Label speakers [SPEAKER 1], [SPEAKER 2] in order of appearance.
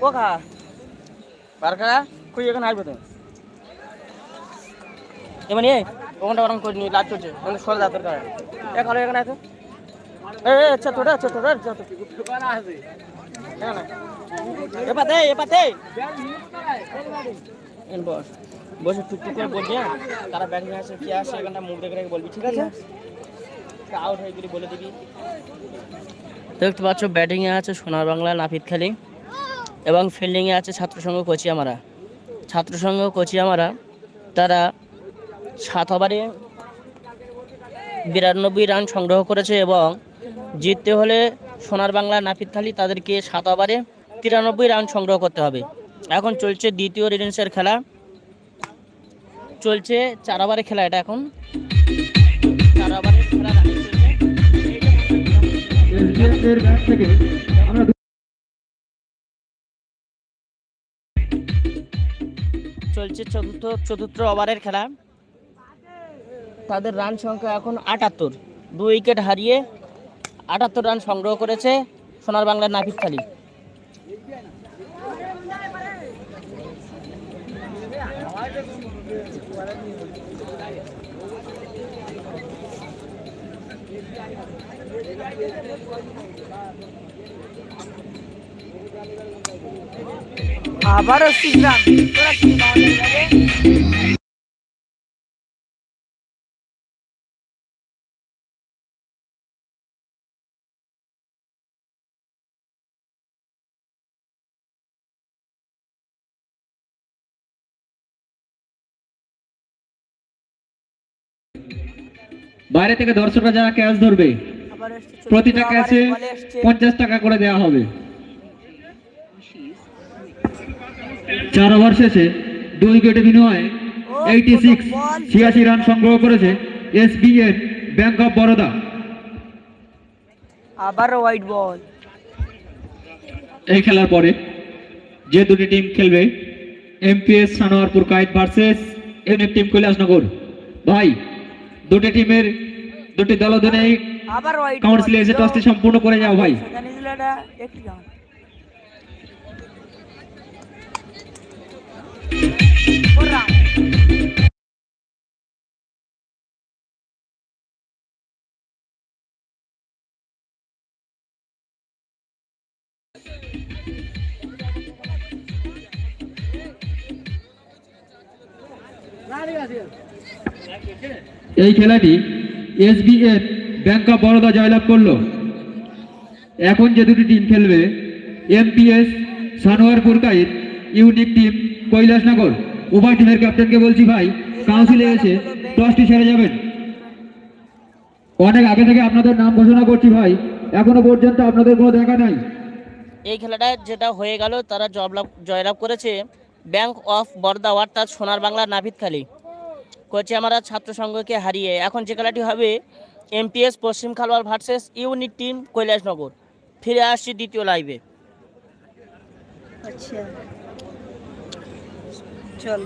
[SPEAKER 1] ও খা। এখানে আসবে ওরকম চলছে দরকার। এ, খালো এখানে আছে এ আচ্ছা এ, পাতে বস। টুকটুক করে বলবি হ্যাঁ? তারা ব্যাটিং আসে, কি আসে, এখানটা মুখ দেখে রেখে বলবি, ঠিক আছে? আউট হয়ে গেলে বলে দিবি। দেখতে পাচ্ছ ব্যাটিংয়ে আছে সোনার বাংলা নাপিতখালী এবং ফিল্ডিংয়ে আছে ছাত্রসংঘ কোচিয়ামারা। ছাত্রসংঘ কোচিয়ামারা তারা সাত ওভারে বিরানব্বই রান সংগ্রহ করেছে এবং জিততে হলে সোনার বাংলা নাপিতখালী তাদেরকে সাত ওভারে তিরানব্বই রান সংগ্রহ করতে হবে। এখন চলছে দ্বিতীয় ইনিংসের খেলা। চলছে চার ওভারের খেলা এটা এখন। চার ওভারের খেলা চলছে। চতুর্থ চতুর্থ ওভারের খেলা তাদের রান সংখ্যা এখন আটাত্তর দু উইকেট হারিয়ে আটাত্তর রান সংগ্রহ করেছে সোনার বাংলার নাফিস খালি আবারও তোরা কি লাগে
[SPEAKER 2] বাইরে থেকে দর্শকরা যারা ক্যাচ ধরবে প্রতিটা ক্যাচে পঞ্চাশ টাকা করে দেওয়া হবে। চার ওভার শেষে দুই উইকেটে বিনিময়ে এইটি সিক্স ছিয়াশি রান সংগ্রহ করেছে S SBN bank of Baroda
[SPEAKER 1] আবারও হোয়াইট বল
[SPEAKER 2] এই খেলার পরে যে দুটি টিম খেলবে MPS সানোয়ারপুর kite versus unique team Kailashnagar. ভাই দুটি টিমের দুটি দলদনে
[SPEAKER 1] আবার হোয়াইট
[SPEAKER 2] কাউন্সিলে এসে টসটি সম্পূর্ণ করে যাও ভাই। এই খেলাটি এসবিএন ব্যাংক অফ বরোদা জয়লাভ করল। এখন যে দুটি টিম খেলবে, MPS Sanoarpur Purkait unique team Kailashnagar. উভয় টিমের ক্যাপ্টেনকে বলছি ভাই কাউন্সিলে এসে টসটি সেরে যাবেন। অনেক আগে থেকে আপনাদের নাম ঘোষণা করছি ভাই, এখনও পর্যন্ত আপনাদের কোনো দেখা নাই।
[SPEAKER 1] এই খেলাটা যেটা হয়ে গেল, তারা জয়লাভ জয়লাভ করেছে ব্যাংক অফ বরদা, অর্থাৎ সোনার বাংলার নাভিদখালী কোচিয়ামারা ছাত্র সংঘকে হারিয়ে। এখন যে খেলাটি হবে, এমপিএস, পশ্চিম Khalowar versus unit team Kailasnagar. ফিরে আসছি দ্বিতীয় লাইভে
[SPEAKER 3] আচ্ছা। চল।